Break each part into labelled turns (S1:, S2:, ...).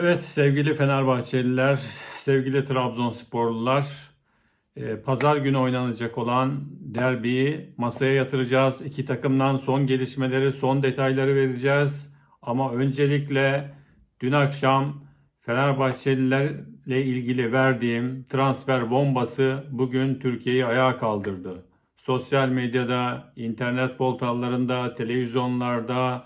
S1: Evet sevgili Fenerbahçeliler, sevgili Trabzonsporlular, e, pazar günü oynanacak olan derbiyi masaya yatıracağız. İki takımdan son gelişmeleri, son detayları vereceğiz. Ama öncelikle dün akşam Fenerbahçelilerle ilgili verdiğim transfer bombası bugün Türkiye'yi ayağa kaldırdı. Sosyal medyada, internet portallarında, televizyonlarda,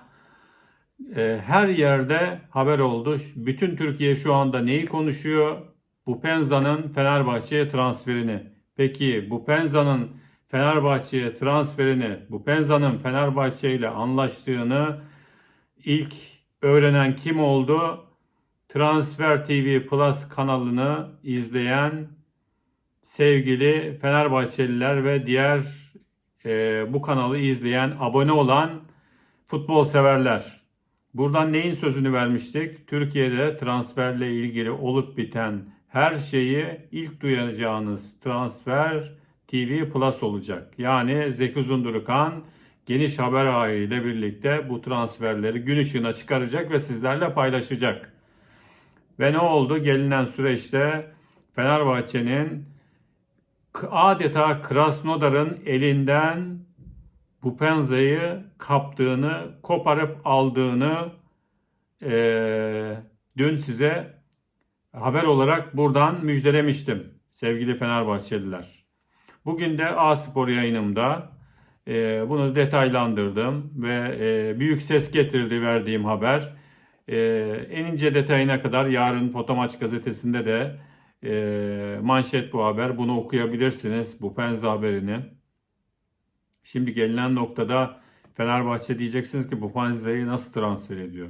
S1: her yerde haber oldu. Bütün Türkiye şu anda neyi konuşuyor? Bu Penza'nın Fenerbahçe'ye transferini. Peki bu Penza'nın Fenerbahçe'ye transferini, bu Penza'nın Fenerbahçe ile anlaştığını ilk öğrenen kim oldu? Transfer TV Plus kanalını izleyen sevgili Fenerbahçeliler ve diğer e, bu kanalı izleyen, abone olan futbol severler. Buradan neyin sözünü vermiştik? Türkiye'de transferle ilgili olup biten her şeyi ilk duyacağınız transfer TV Plus olacak. Yani Zeki Uzundurukan geniş haber ağı ile birlikte bu transferleri gün ışığına çıkaracak ve sizlerle paylaşacak. Ve ne oldu? Gelinen süreçte Fenerbahçe'nin adeta Krasnodar'ın elinden bu Penza'yı kaptığını, koparıp aldığını eee, dün size haber olarak buradan müjdelemiştim sevgili Fenerbahçeliler. Bugün de A Spor yayınımda eee, bunu detaylandırdım ve eee, büyük ses getirdi verdiğim haber. Eee, en ince detayına kadar yarın Fotomaç gazetesinde de eee, manşet bu haber. Bunu okuyabilirsiniz bu Penza haberini. Şimdi gelinen noktada Fenerbahçe diyeceksiniz ki bu Panzer'i nasıl transfer ediyor?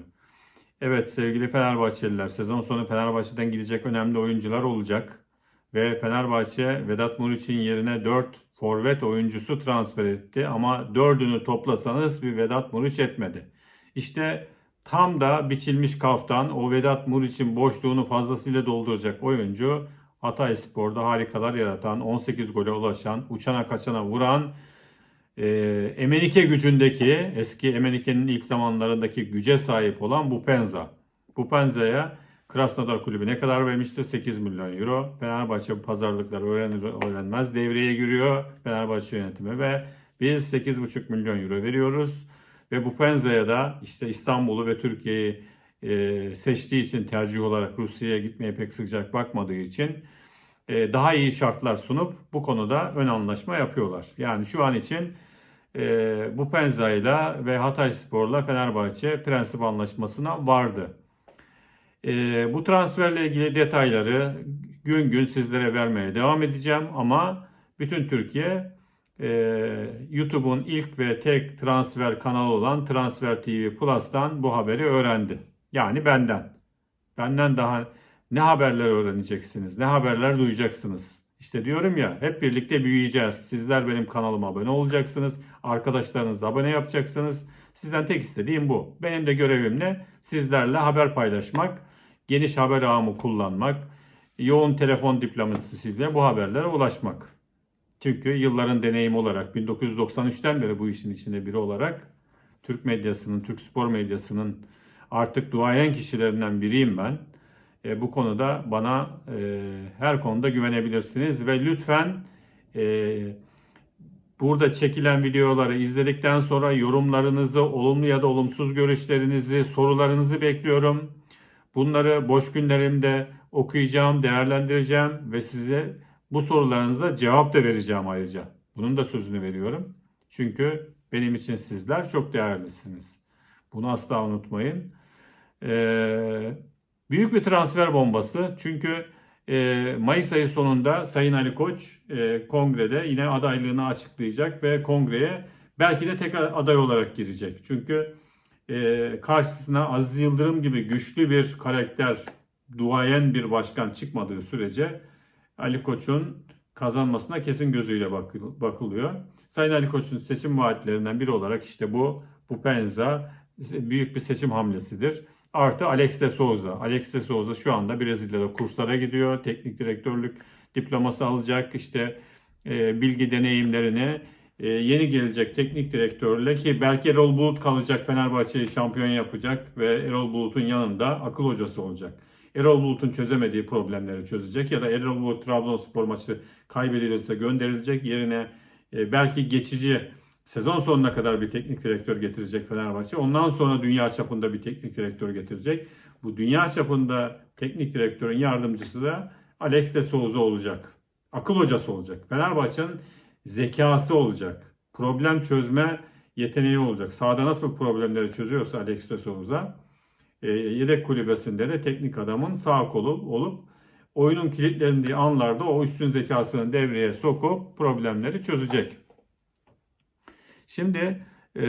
S1: Evet sevgili Fenerbahçeliler sezon sonu Fenerbahçe'den gidecek önemli oyuncular olacak. Ve Fenerbahçe Vedat Muriç'in yerine 4 forvet oyuncusu transfer etti. Ama 4'ünü toplasanız bir Vedat Muriç etmedi. İşte tam da biçilmiş kaftan o Vedat Muriç'in boşluğunu fazlasıyla dolduracak oyuncu Hatay Spor'da harikalar yaratan, 18 gole ulaşan, uçana kaçana vuran e, Emenike gücündeki eski Emenike'nin ilk zamanlarındaki güce sahip olan bu Penza. Bu Penza'ya Krasnodar Kulübü ne kadar vermişti? 8 milyon euro. Fenerbahçe bu pazarlıkları öğrenir öğrenmez devreye giriyor Fenerbahçe yönetimi ve biz 8,5 milyon euro veriyoruz. Ve bu Penza'ya da işte İstanbul'u ve Türkiye'yi e, seçtiği için tercih olarak Rusya'ya gitmeye pek sıcak bakmadığı için daha iyi şartlar sunup bu konuda ön anlaşma yapıyorlar. Yani şu an için e, bu Penza'yla ve Hatay Spor'la Fenerbahçe prensip anlaşmasına vardı. E, bu transferle ilgili detayları gün gün sizlere vermeye devam edeceğim ama bütün Türkiye e, YouTube'un ilk ve tek transfer kanalı olan Transfer TV Plus'tan bu haberi öğrendi. Yani benden. Benden daha ne haberler öğreneceksiniz, ne haberler duyacaksınız. İşte diyorum ya hep birlikte büyüyeceğiz. Sizler benim kanalıma abone olacaksınız. Arkadaşlarınızı abone yapacaksınız. Sizden tek istediğim bu. Benim de görevim ne? Sizlerle haber paylaşmak, geniş haber ağımı kullanmak, yoğun telefon diplomasisiyle bu haberlere ulaşmak. Çünkü yılların deneyimi olarak 1993'ten beri bu işin içinde biri olarak Türk medyasının, Türk spor medyasının artık duayen kişilerinden biriyim ben. E, bu konuda bana e, her konuda güvenebilirsiniz ve lütfen e, burada çekilen videoları izledikten sonra yorumlarınızı, olumlu ya da olumsuz görüşlerinizi, sorularınızı bekliyorum. Bunları boş günlerimde okuyacağım, değerlendireceğim ve size bu sorularınıza cevap da vereceğim ayrıca. Bunun da sözünü veriyorum. Çünkü benim için sizler çok değerlisiniz. Bunu asla unutmayın. Ee, büyük bir transfer bombası. Çünkü e, Mayıs ayı sonunda Sayın Ali Koç e, kongrede yine adaylığını açıklayacak ve kongreye belki de tek aday olarak girecek. Çünkü e, karşısına Aziz Yıldırım gibi güçlü bir karakter, duayen bir başkan çıkmadığı sürece Ali Koç'un kazanmasına kesin gözüyle bakılıyor. Sayın Ali Koç'un seçim vaatlerinden biri olarak işte bu bu Penza büyük bir seçim hamlesidir. Artı Alex de Souza. Alex de Souza şu anda Brezilya'da kurslara gidiyor. Teknik direktörlük diploması alacak. İşte e, bilgi deneyimlerini e, yeni gelecek teknik direktörle ki belki Erol Bulut kalacak Fenerbahçe'yi şampiyon yapacak ve Erol Bulut'un yanında akıl hocası olacak. Erol Bulut'un çözemediği problemleri çözecek ya da Erol Bulut Trabzonspor maçı kaybedilirse gönderilecek yerine e, belki geçici sezon sonuna kadar bir teknik direktör getirecek Fenerbahçe. Ondan sonra dünya çapında bir teknik direktör getirecek. Bu dünya çapında teknik direktörün yardımcısı da Alex de Souza olacak. Akıl hocası olacak. Fenerbahçe'nin zekası olacak. Problem çözme yeteneği olacak. Sahada nasıl problemleri çözüyorsa Alex de Souza e, yedek kulübesinde de teknik adamın sağ kolu olup oyunun kilitlendiği anlarda o üstün zekasını devreye sokup problemleri çözecek. Şimdi e,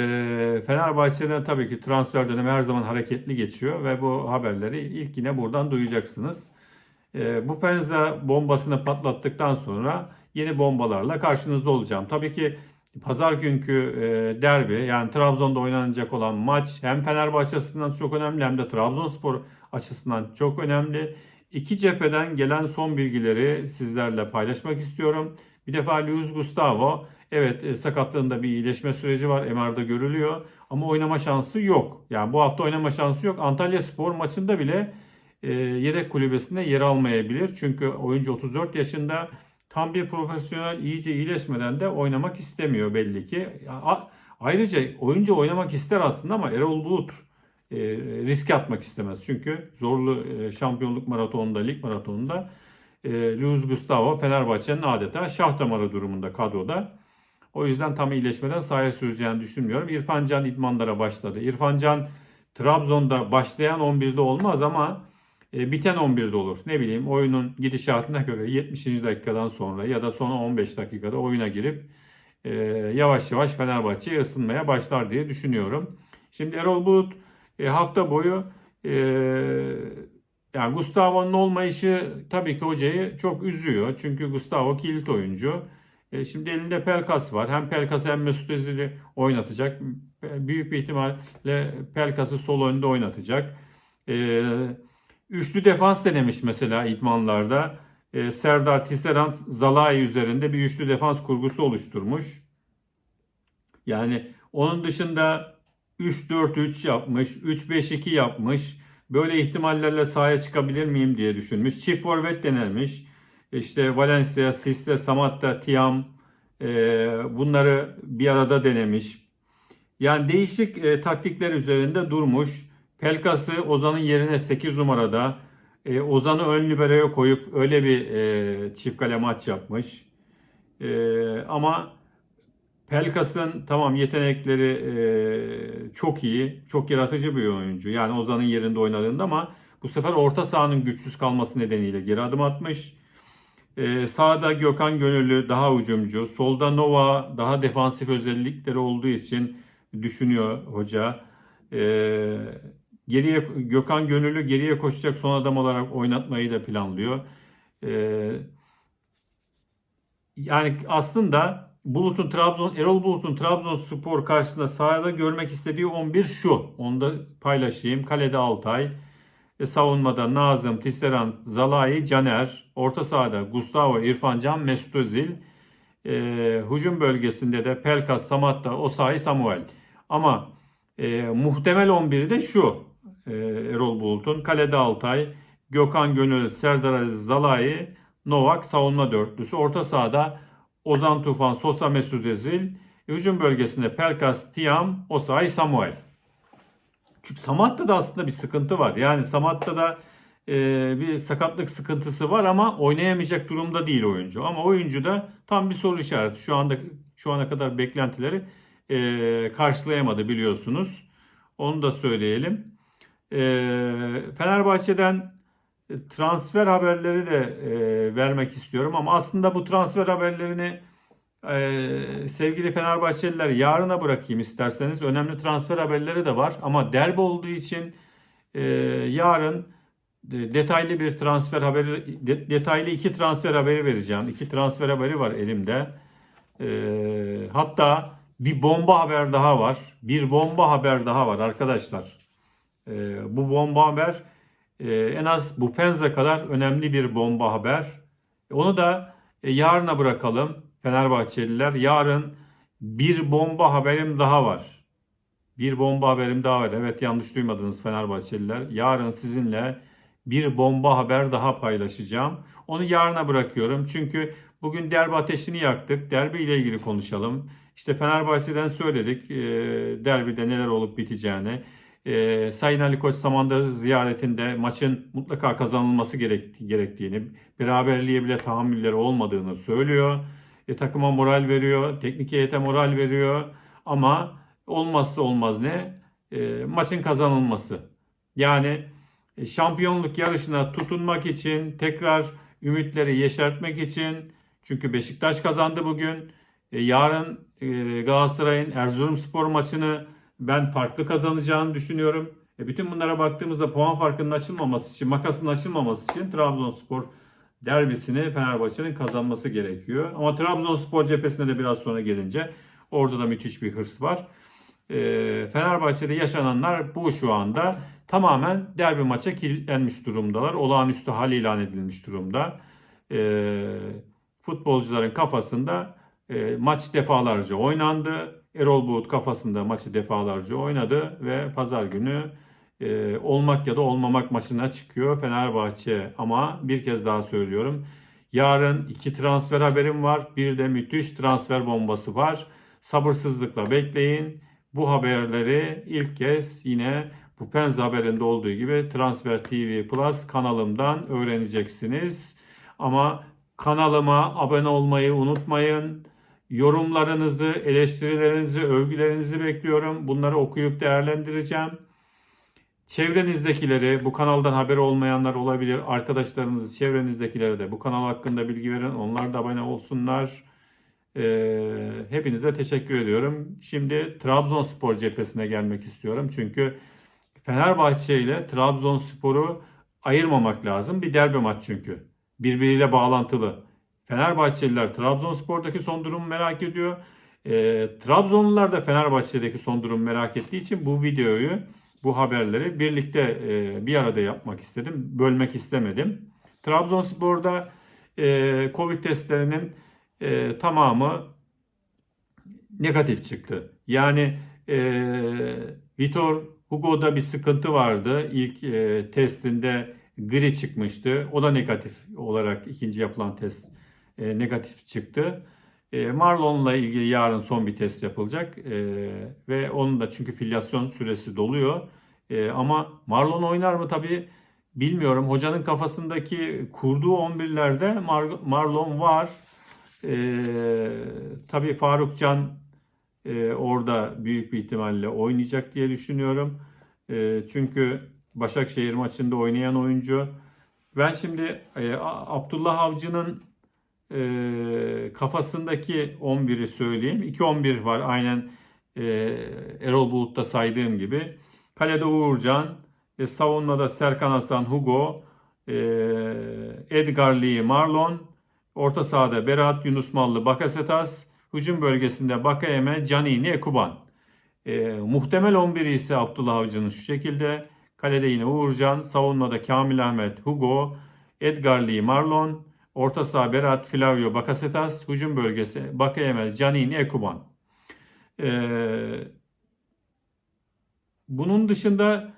S1: Fenerbahçe'nin tabii ki transfer dönemi her zaman hareketli geçiyor ve bu haberleri ilk yine buradan duyacaksınız. E, bu Penza bombasını patlattıktan sonra yeni bombalarla karşınızda olacağım. Tabii ki pazar günkü e, derbi yani Trabzon'da oynanacak olan maç hem Fenerbahçe açısından çok önemli hem de Trabzonspor açısından çok önemli. İki cepheden gelen son bilgileri sizlerle paylaşmak istiyorum. Bir defa Luis Gustavo evet e, sakatlığında bir iyileşme süreci var. MR'da görülüyor ama oynama şansı yok. Yani bu hafta oynama şansı yok. Antalya Spor maçında bile e, yedek kulübesinde yer almayabilir. Çünkü oyuncu 34 yaşında tam bir profesyonel iyice iyileşmeden de oynamak istemiyor belli ki. Ayrıca oyuncu oynamak ister aslında ama Erol Bulut e, riske atmak istemez. Çünkü zorlu e, şampiyonluk maratonunda, lig maratonunda e, Luis Gustavo Fenerbahçe'nin adeta şah damarı durumunda kadroda. O yüzden tam iyileşmeden sahaya süreceğini düşünmüyorum. İrfan Can idmanlara başladı. İrfan Can Trabzon'da başlayan 11'de olmaz ama e, biten 11'de olur. Ne bileyim oyunun gidişatına göre 70. dakikadan sonra ya da son 15 dakikada oyuna girip e, yavaş yavaş Fenerbahçe'ye ısınmaya başlar diye düşünüyorum. Şimdi Erol Bulut e, hafta boyu e, yani Gustavo'nun olmayışı tabii ki hocayı çok üzüyor. Çünkü Gustavo kilit oyuncu. E, şimdi elinde Pelkas var. Hem Pelkas hem Mesut Özil'i oynatacak. Büyük bir ihtimalle Pelkas'ı sol önde oynatacak. E, üçlü defans denemiş mesela idmanlarda. E, Serdar Tisserand Zalai üzerinde bir üçlü defans kurgusu oluşturmuş. Yani onun dışında 3-4-3 yapmış, 3-5-2 yapmış. Böyle ihtimallerle sahaya çıkabilir miyim diye düşünmüş. Çift forvet denemiş. İşte Valencia, Sisse, Samatta, Tiam e, bunları bir arada denemiş. Yani değişik e, taktikler üzerinde durmuş. Pelkas'ı Ozan'ın yerine 8 numarada e, Ozan'ı ön liberoya koyup öyle bir e, çift kale maç yapmış. E, ama Pelkas'ın tamam yetenekleri e, çok iyi, çok yaratıcı bir oyuncu. Yani Ozan'ın yerinde oynadığında ama bu sefer orta sahanın güçsüz kalması nedeniyle geri adım atmış. E, sağda Gökhan Gönüllü daha ucumcu. Solda Nova daha defansif özellikleri olduğu için düşünüyor hoca. E, geriye Gökhan Gönüllü geriye koşacak son adam olarak oynatmayı da planlıyor. E, yani aslında Bulut'un Trabzon Erol Bulut'un Trabzonspor karşısında sahada görmek istediği 11 şu. Onu da paylaşayım. Kalede Altay, e, savunmada Nazım, Tisserand, Zalai, Caner, orta sahada Gustavo, İrfan Can, Mesut Özil, e, hücum bölgesinde de Pelkas, Samatta, Osayi, Samuel. Ama e, muhtemel 11'i de şu. E, Erol Bulut'un kalede Altay, Gökhan Gönül, Serdar Aziz, Zalai, Novak savunma dörtlüsü. Orta sahada Ozan Tufan, Sosa Mesut Özil. Hücum bölgesinde Pelkas, Tiam, Osayi, Samuel. Çünkü Samatta'da aslında bir sıkıntı var. Yani Samatta'da e, bir sakatlık sıkıntısı var ama oynayamayacak durumda değil oyuncu. Ama oyuncu da tam bir soru işareti. Şu anda şu ana kadar beklentileri e, karşılayamadı biliyorsunuz. Onu da söyleyelim. E, Fenerbahçe'den transfer haberleri de e, vermek istiyorum ama aslında bu transfer haberlerini e, sevgili Fenerbahçeliler yarına bırakayım isterseniz. Önemli transfer haberleri de var ama derbi olduğu için e, yarın de- detaylı bir transfer haberi, de- detaylı iki transfer haberi vereceğim. İki transfer haberi var elimde. E, hatta bir bomba haber daha var. Bir bomba haber daha var arkadaşlar. E, bu bomba haber e, en az bu Penza kadar önemli bir bomba haber. Onu da e, yarına bırakalım Fenerbahçeliler. Yarın bir bomba haberim daha var. Bir bomba haberim daha var. Evet yanlış duymadınız Fenerbahçeliler. Yarın sizinle bir bomba haber daha paylaşacağım. Onu yarına bırakıyorum. Çünkü bugün derbi ateşini yaktık. Derbi ile ilgili konuşalım. İşte Fenerbahçe'den söyledik e, derbide neler olup biteceğini. E, Sayın Ali Koç Samandağ ziyaretinde maçın mutlaka kazanılması gerek, gerektiğini, beraberliğe bile tahammülleri olmadığını söylüyor. E, takıma moral veriyor, teknik heyete moral veriyor. Ama olmazsa olmaz ne? E, maçın kazanılması. Yani e, şampiyonluk yarışına tutunmak için, tekrar ümitleri yeşertmek için, çünkü Beşiktaş kazandı bugün. E, yarın e, Galatasaray'ın Erzurumspor maçını ben farklı kazanacağını düşünüyorum. E, bütün bunlara baktığımızda puan farkının açılmaması için, makasın açılmaması için Trabzonspor derbisini Fenerbahçe'nin kazanması gerekiyor. Ama Trabzonspor cephesine de biraz sonra gelince orada da müthiş bir hırs var. E, Fenerbahçe'de yaşananlar bu şu anda tamamen derbi maça kilitlenmiş durumdalar. Olağanüstü hal ilan edilmiş durumda. E, futbolcuların kafasında e, maç defalarca oynandı. Erol Bulut kafasında maçı defalarca oynadı ve pazar günü e, olmak ya da olmamak maçına çıkıyor Fenerbahçe. Ama bir kez daha söylüyorum. Yarın iki transfer haberim var. Bir de müthiş transfer bombası var. Sabırsızlıkla bekleyin. Bu haberleri ilk kez yine bu Penz haberinde olduğu gibi Transfer TV Plus kanalımdan öğreneceksiniz. Ama kanalıma abone olmayı unutmayın. Yorumlarınızı, eleştirilerinizi, övgülerinizi bekliyorum. Bunları okuyup değerlendireceğim. Çevrenizdekileri, bu kanaldan haberi olmayanlar olabilir. Arkadaşlarınızı, çevrenizdekilere de bu kanal hakkında bilgi verin. Onlar da abone olsunlar. Ee, hepinize teşekkür ediyorum. Şimdi Trabzonspor cephesine gelmek istiyorum. Çünkü Fenerbahçe ile Trabzonspor'u ayırmamak lazım. Bir derbi maç çünkü. Birbiriyle bağlantılı. Fenerbahçeliler Trabzonspor'daki son durumu merak ediyor. E, Trabzonlular da Fenerbahçe'deki son durumu merak ettiği için bu videoyu, bu haberleri birlikte e, bir arada yapmak istedim. Bölmek istemedim. Trabzonspor'da e, Covid testlerinin e, tamamı negatif çıktı. Yani e, Vitor Hugo'da bir sıkıntı vardı. İlk e, testinde gri çıkmıştı. O da negatif olarak ikinci yapılan test e, negatif çıktı. E, Marlon'la ilgili yarın son bir test yapılacak e, ve onun da çünkü filyasyon süresi doluyor. E, ama Marlon oynar mı tabii bilmiyorum. Hocanın kafasındaki kurduğu 11'lerde Mar- Marlon var. E, tabii Faruk Can e, orada büyük bir ihtimalle oynayacak diye düşünüyorum. E, çünkü Başakşehir maçında oynayan oyuncu. Ben şimdi e, Abdullah Avcı'nın e, kafasındaki 11'i söyleyeyim. 2-11 var aynen e, Erol Bulut'ta saydığım gibi. Kalede Uğurcan, e, savunmada Serkan Hasan, Hugo, e, Edgar Lee, Marlon, orta sahada Berat, Yunus Mallı, Bakasetas, hücum bölgesinde Bakayeme, Canini, Ekuban. E, muhtemel 11 ise Abdullah Avcı'nın şu şekilde. Kalede yine Uğurcan, savunmada Kamil Ahmet, Hugo, Edgar Lee, Marlon, orta saha Berat, Flavio, Bakasetas, hücum bölgesi Bakayeme, Canini, Ekuban. Ee, bunun dışında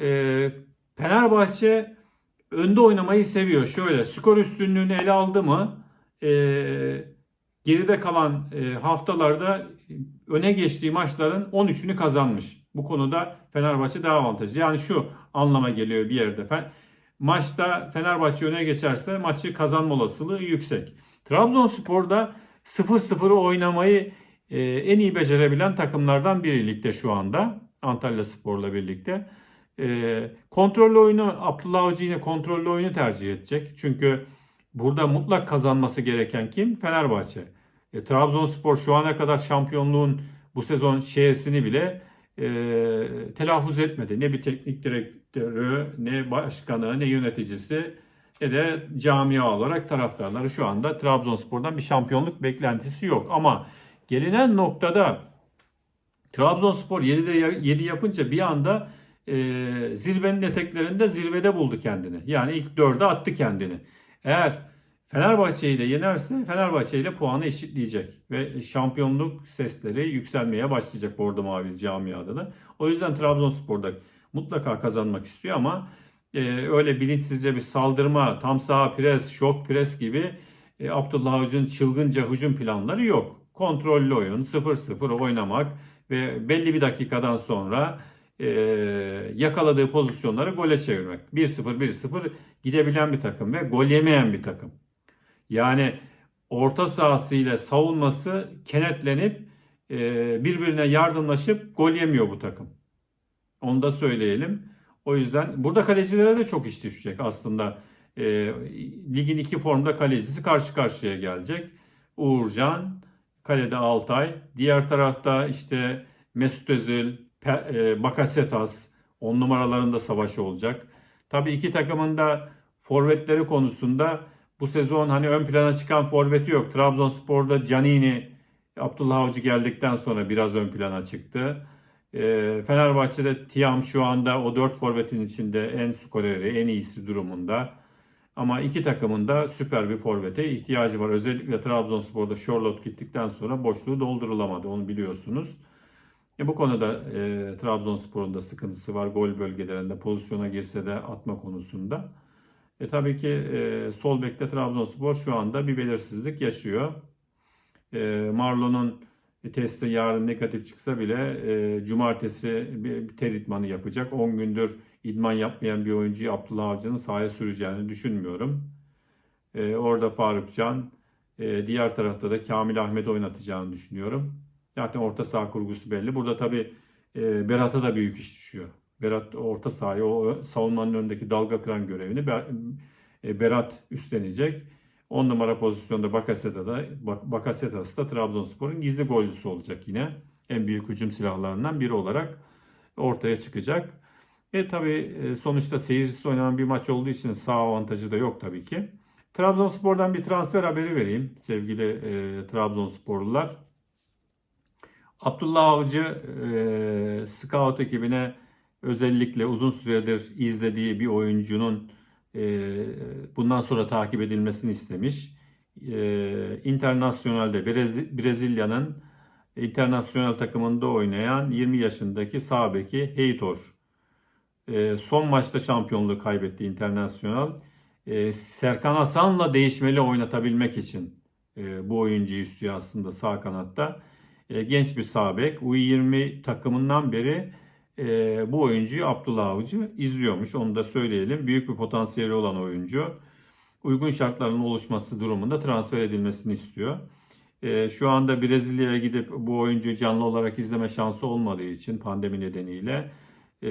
S1: e, Fenerbahçe önde oynamayı seviyor. Şöyle skor üstünlüğünü ele aldı mı e, geride kalan e, haftalarda öne geçtiği maçların 13'ünü kazanmış. Bu konuda Fenerbahçe daha avantajlı. Yani şu anlama geliyor bir yerde. Maçta Fenerbahçe öne geçerse maçı kazanma olasılığı yüksek. Trabzonspor'da 0-0'ı oynamayı e, en iyi becerebilen takımlardan biri ligde şu anda. Antalya Spor'la birlikte. E, kontrollü oyunu, Abdullah Avcı yine kontrollü oyunu tercih edecek. Çünkü burada mutlak kazanması gereken kim? Fenerbahçe. E, Trabzonspor şu ana kadar şampiyonluğun bu sezon şeyesini bile e, telaffuz etmedi. Ne bir teknik direktörü, ne başkanı, ne yöneticisi ne de camia olarak taraftarları şu anda Trabzonspor'dan bir şampiyonluk beklentisi yok. Ama gelinen noktada Trabzonspor 7'de 7 yapınca bir anda e, zirvenin eteklerinde zirvede buldu kendini. Yani ilk 4'e attı kendini. Eğer Fenerbahçe'yi de yenerse Fenerbahçe ile puanı eşitleyecek ve şampiyonluk sesleri yükselmeye başlayacak Bordo Mavi camiada da. O yüzden Trabzonspor'da mutlaka kazanmak istiyor ama e, öyle bilinçsizce bir saldırma, tam saha pres, şok pres gibi e, Abdullah Avcı'nın çılgınca hücum planları yok. Kontrollü oyun, 0-0 oynamak ve belli bir dakikadan sonra e, yakaladığı pozisyonları gole çevirmek. 1-0, 1-0 gidebilen bir takım ve gol yemeyen bir takım. Yani orta sahasıyla savunması kenetlenip e, birbirine yardımlaşıp gol yemiyor bu takım. Onu da söyleyelim. O yüzden burada kalecilere de çok iş düşecek aslında. E, ligin iki formda kalecisi karşı karşıya gelecek. Uğurcan, kalede Altay. Diğer tarafta işte Mesut Özil, e, Bakasetas. On numaralarında savaşı olacak. Tabii iki takımın da forvetleri konusunda bu sezon hani ön plana çıkan forveti yok. Trabzonspor'da Canini, Abdullah Avcı geldikten sonra biraz ön plana çıktı. Ee, Fenerbahçe'de Tiam şu anda o dört forvetin içinde en skoreri, en iyisi durumunda. Ama iki takımın da süper bir forvete ihtiyacı var. Özellikle Trabzonspor'da Charlotte gittikten sonra boşluğu doldurulamadı. Onu biliyorsunuz. E bu konuda e, Trabzonspor'un da sıkıntısı var. Gol bölgelerinde pozisyona girse de atma konusunda. E tabii ki e, sol bekte Trabzonspor şu anda bir belirsizlik yaşıyor. E, Marlon'un testi yarın negatif çıksa bile e, cumartesi bir, ter idmanı yapacak. 10 gündür idman yapmayan bir oyuncuyu Abdullah Avcı'nın sahaya süreceğini düşünmüyorum. E, orada Faruk Can, e, diğer tarafta da Kamil Ahmet oynatacağını düşünüyorum. Zaten orta saha kurgusu belli. Burada tabii e, Berat'a da büyük iş düşüyor. Berat orta sahayı, o savunmanın önündeki dalga kıran görevini e, Berat üstlenecek. 10 numara pozisyonda Bakasetas da Bak- Bakasetas da Trabzonspor'un gizli golcüsü olacak yine. En büyük hücum silahlarından biri olarak ortaya çıkacak. E tabii e, sonuçta seyircisi oynanan bir maç olduğu için sağ avantajı da yok tabii ki. Trabzonspor'dan bir transfer haberi vereyim sevgili e, Trabzonsporlular. Abdullah Avcı e, scout ekibine özellikle uzun süredir izlediği bir oyuncunun e, bundan sonra takip edilmesini istemiş. E, internasyonelde Brezi- Brezilya'nın internasyonel takımında oynayan 20 yaşındaki sağ beki Heitor. E, son maçta şampiyonluğu kaybetti internasyonel. E, Serkan Hasan'la değişmeli oynatabilmek için e, bu oyuncuyu istiyor aslında sağ kanatta. E, genç bir sağ bek. U20 takımından beri e, bu oyuncuyu Abdullah Avcı izliyormuş. Onu da söyleyelim. Büyük bir potansiyeli olan oyuncu. Uygun şartların oluşması durumunda transfer edilmesini istiyor. E, şu anda Brezilya'ya gidip bu oyuncuyu canlı olarak izleme şansı olmadığı için pandemi nedeniyle e,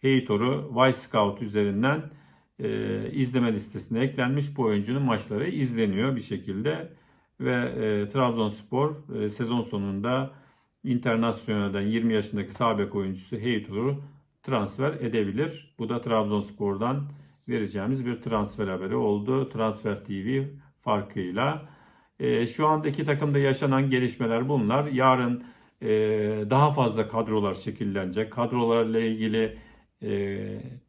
S1: Heitor'u Scout üzerinden e, izleme listesine eklenmiş. Bu oyuncunun maçları izleniyor bir şekilde ve e, Trabzonspor e, sezon sonunda internasyonelden 20 yaşındaki sağ bek oyuncusu Heitor'u transfer edebilir. Bu da Trabzonspor'dan vereceğimiz bir transfer haberi oldu. Transfer TV farkıyla. E, şu andaki takımda yaşanan gelişmeler bunlar. Yarın e, daha fazla kadrolar şekillenecek. Kadrolarla ilgili e,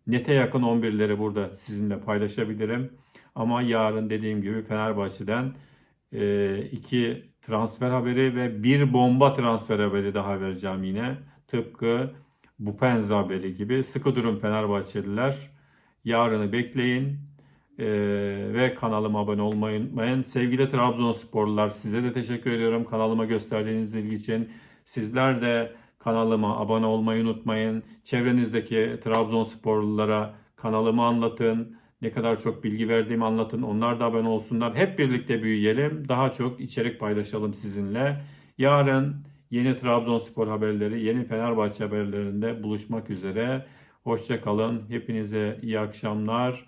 S1: nete yakın 11'leri burada sizinle paylaşabilirim. Ama yarın dediğim gibi Fenerbahçe'den iki transfer haberi ve bir bomba transfer haberi daha vereceğim yine. Tıpkı bu Penza haberi gibi. Sıkı durun Fenerbahçeliler. Yarını bekleyin. Ee, ve kanalıma abone olmayı unutmayın. Sevgili Trabzonsporlular size de teşekkür ediyorum kanalıma gösterdiğiniz ilgi için. Sizler de kanalıma abone olmayı unutmayın. Çevrenizdeki Trabzonsporlulara kanalımı anlatın. Ne kadar çok bilgi verdiğimi anlatın. Onlar da abone olsunlar. Hep birlikte büyüyelim. Daha çok içerik paylaşalım sizinle. Yarın yeni Trabzonspor haberleri, yeni Fenerbahçe haberlerinde buluşmak üzere. Hoşça kalın. Hepinize iyi akşamlar,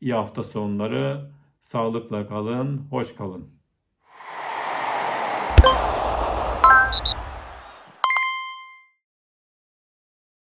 S1: iyi hafta sonları. Sağlıkla kalın, hoş kalın.